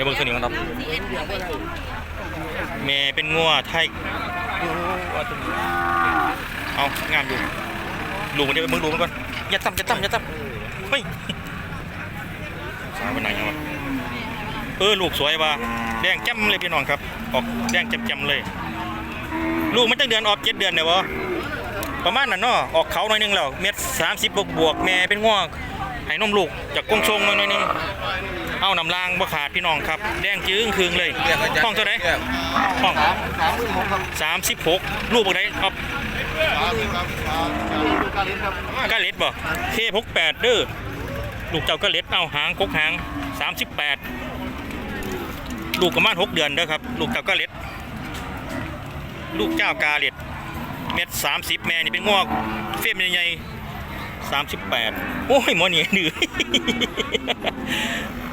ดี๋ยวเบิ่งตัวนี้กันครับแม่เป็นงัวไทยเอางามอยู่ลูกมันจะไปมึงลูกมันก่อนอย่าตั้มอย่าตั้มอย่าตั้มเฮ้ยสาวไปไหนยังวะเออลูกสวยว่ะแดงแจ่มเลยพี่น้องครับ ออกแดงแจ่มๆเลย ลูกมันตั้งเดือนออกเจ็ดเดือนเนี่ยวะประมาณนั้นเนาะออกเขาหน่อยหนึงแล้วเม็ดสามสิบบวกบวกแม่เป็นง่วงให้นมลูกจากกงชงหน่อยหนึง เอาน้ำลางบ่ขาดพี่น้องครับ แดงจื้งคืงเลยห้องเท่าไหร่ห้องสามสามหมื่นหกครับสามสิบหกลูกบ่ได้ครับสามครับสามดูการเล่นครับกาเล็ดบ่เคพกแปดเด้อลูกเจ้ากาเล็ดเอาหางกกหางสามสิบแปดลูกประมาณหกเดือนเด้อครับ ลูกเจ้ากาเล็ดลูกเจ้ากาเล็ดเม็ดสามสิบแม่นี่เป็นงอกเฟมใหญ่ๆสามสิบแปดโอ้ยหมอนี่ดื้อ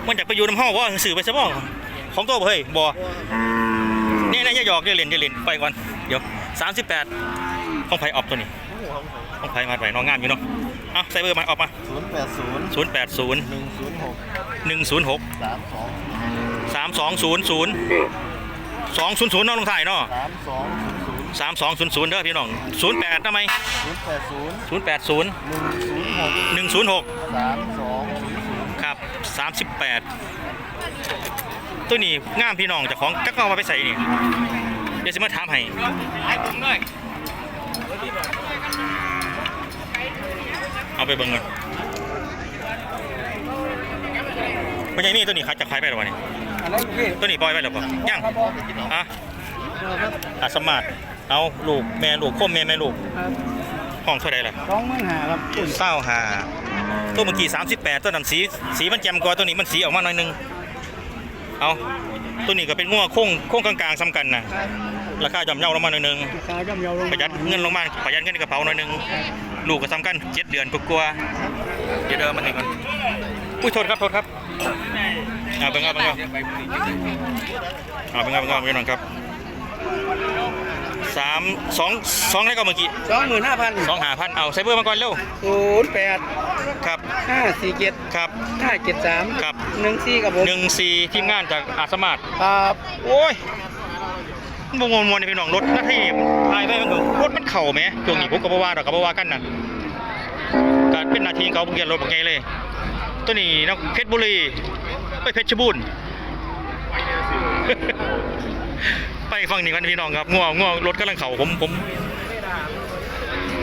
มันจากไปอยู่น้ำห้องว่าสื่อไปซะบ้องของตัวบ่เฮ้ยบ่นี่นะอย่าหยอกอย่าเล่นอย่าเล่นไปก่อนเดี๋ยวสามสิบแปดห้องไผ่ออกตัวนี้ต้องไผมาไปน้องงามอยู่เนาะเอาใส่เบอร์มาออกมาศูนย์แปดศูนย์0 8 0หนึ่งศูนย์หก1 0 6สามสอง3 2 0 0 2 0 0เนาะลงถ่ายเนาะสามสองศูนย์ศูนย์3 2 0 0เด้อพี่น้อง08ทำไมศูนย์แปดศูนย์0 8 0หนึ่งศูนย์หก1 0 6สามสอง 38 ตัวนี้งามพี่น้องเจากของจักเอามาไปใส่นี่เดี๋ยวสิมาถามให้เอาไปเบิ่งกันไม่ใช่นี่ตัวนี้คัดจากใครไปหรอวะนี่อันนั้นพี่ตัวนี้ปล่อยไปหรือเปล่ายังครับผมอะอาสมาร์ทเอาลูกแม่ลูกพ่อแม่แม่ลูก ห้องเท่าไรล่ะสองหมื่นห้าครับเศร้าหาตัวเมื่อกี้38ตัวนั้นสีสีมันแจ่มกว่าตัวนี้มันสีออกมาหน่อยนึงเอาตัวนี้ก็เป็นงัวโค้งโค้งกลางๆซ้ำกันนะราคาจำเย่าลงมาหน่อยนึงราคาย่อมเยาลงประหยัดเงินลงมาประหยัดเงินในกระเป๋าหน่อยนึงลูกก็ซ้ำกันเจ็ดเดือนกลัวๆเดี๋ยวเดินมาหนึ่งก่อนอุ้ยโทษครับโทษครับเอาเป็นไงเป็นไงเอาเป็นไงเป็นไงเป็นไงครับ สามสองสองได้ก็เมื่อกี้สองหมื่นห้าพันสองหาพันเอาใส่เบอร์มาก่อนเร็วศูนย์แปดครับห้าสี่เจ็ดครับห้าเจ็ดสามครับหนึ่งสี่กับผมหนึ่งสี่ทีมงานจากอาสมาร์ทครับโอ้ยมวนมวนๆพี่น้องรถหน้าที่พายไปมันก็รถมันเข่าไหมช่วงนี้ผมกับว่าดอกกับว่ากันนะการเป็นหนาทีของเขาเกียรรถบอกไงเลย ตัวนี้นักเพชรบุรีไปเพชรบูรณ์ ไปฟังนี่กันพี่น้องครับง่วงง่วงรถกำลังเข่าผมผม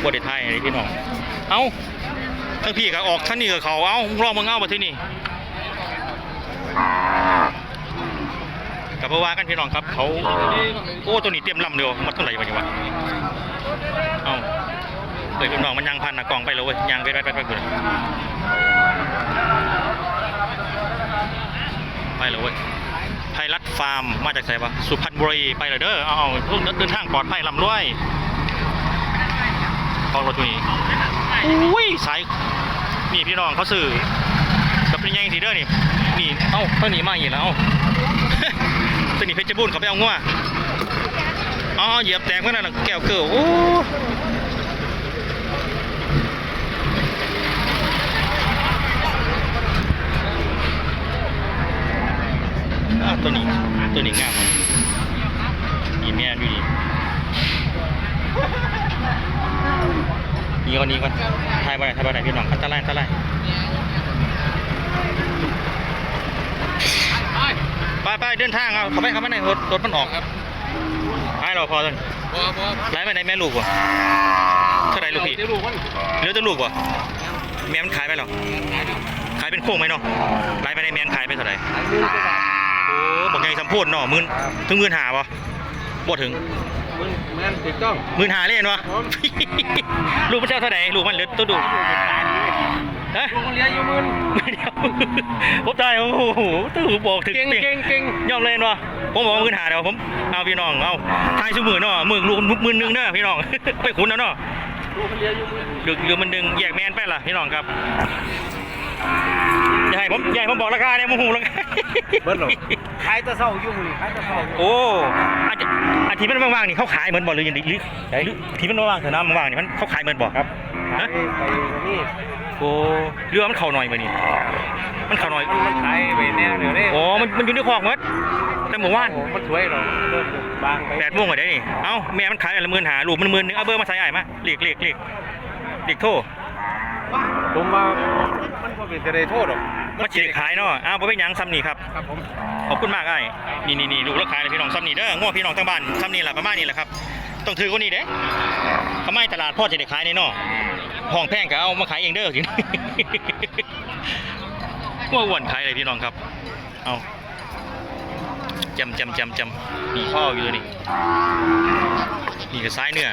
บไดไทยนี่พี่น้อง เอ้าทั้งพี่ก็ออกท่านนี่กับเขาเอ้ารอบมึงเอามาที่นี่กับพว่ากันพี่น้องครับ เขาโอ้ตัวนี้เตรียมลำเดียวมันเท่าไหร่วะเนี่ยวะเอ้าเฮ้ยพี่น้องมันยางพันนะกล่องไปเลยเว้ยยางไปไปไปไปกูเลยไปเลยเว้ย ฟาร์มมาจากไหนวะสุพรรณบุรีไปเลยเด้อเอาเอาเพิ่งเดินทางปลอดภัยลำรวยกองรถตัวนี้อุ้ยสายนี่พี่น้องเขาสื่อกับเป็นยังสีเด้อนี่นี่เอ้าเท่านี้มาอีกแล้วเอ้าตัวนี้เพชรบูรณ์เขาไปเอางัวอ๋อเหยียบแตกเมื่อนั้นนะแก้วเกลือโอ้อ่าตัวนี้ ตัวนี้งามอะมีแม่ดูดินี่ก่อนนี้ก่อนถ่ายไปไหนถ่ายไปไหนพี่น้องอันตรายอันตรายไปไปเดินทางเอาเขาไปเขาไปไหนรถรถมันออกครับให้เราพอจนบ่บ่ไล่ไปไหนแม่ลูกวะเท่าไหรลูกพี่เดี๋ยวลูกมันเหลือแต่ลูกวะแม่มันขายไปหรอขายเป็นโค้งไหมเนาะไล่ไปไหนแม่มันขาย อ้บอกไงสัมพูดเนาะหมื่นถึงหมื่นหาปะบ่ถึงมึงแม่นถูกต้องหมื่นหาเล่นวะลูกมันเจ้าเท่าไหร่ลูกมันเหลือตัวดูฮะลูกมันเลี้ยงอยู่หมื่นเดี๋ยวผมตายโอ้โหตู้บอกถึงเก่งปียเก่งเก่งยอมเลยเนาะผมบอกว่าหมื่นหาเดี๋ยวผมเอาพี่น้องเอาทายชั่วมือเนาะมือลูกหมื่นหนึงเนาะพี่น้องไปขุนเอาเนาะลูกมันเลี้ยงอยู่หมื่นดึกหรือมันดึงแยกแมนไปล่ะพี่น้องครับ อย่าให้ผมอย่าให้ผมบอกราคาเนี่ยโมโหราคาเบิดหรอขายแตะเศร้าอยู่มื้อนี้ขายแตะเศร้าอยู่โอ้อาจจะอาทิตย์มันว่างๆนี่เขาขายเหมือนบ่หรือยังหรือหรือที่มันว่างๆเถอะนะมันว่างๆนี่มันเขาขายเหมือนบ่ครับฮะขายไปนี่โอ้อ้เรือมันเข่าหน่อยไปนี่มันเข่าหน่อยมันมันขายไปแนวเดี๋ยวนี้โอ้มันมันอยู่ในคอกหมดแต่หมู่บ้านโอ้มันสวยหรอเริ่มบางไปแปดโมงก็ได้นี่เอ้าแม่มันขายอะไรหมื่นหาลูกมันหมื่นหนึงเอาเบอร์มาใส่ไอ้ายมาเรียกเรียกเรียกเรียกโทรผมว่า มันก็เป็นจะได้โทษหรอกมาฉีดขายเนาะอ้าวบ่เป็นหยังซ้ำนี่ครับ ครับผมขอบคุณมากไอ้ายนี่นี่นี่ลูกแล้วขายเลยพี่น้องซ้ำนี่เด้อง้อพี่น้องทั้งบ้านซ้ำนี่แหละประมาณนี้แหละครับ ต้องถือกว่านี้เด้ทำไมตลาดพ่อจะได้ขายในเนาะห้องแพงก็เอามาขายเองเด้อสิว่าอ้วนขายเลยพี่น้องครับ เอาจำจำจำจำมีพ่ออยู่นี่ นี่ก็ซ้ายเนื้อ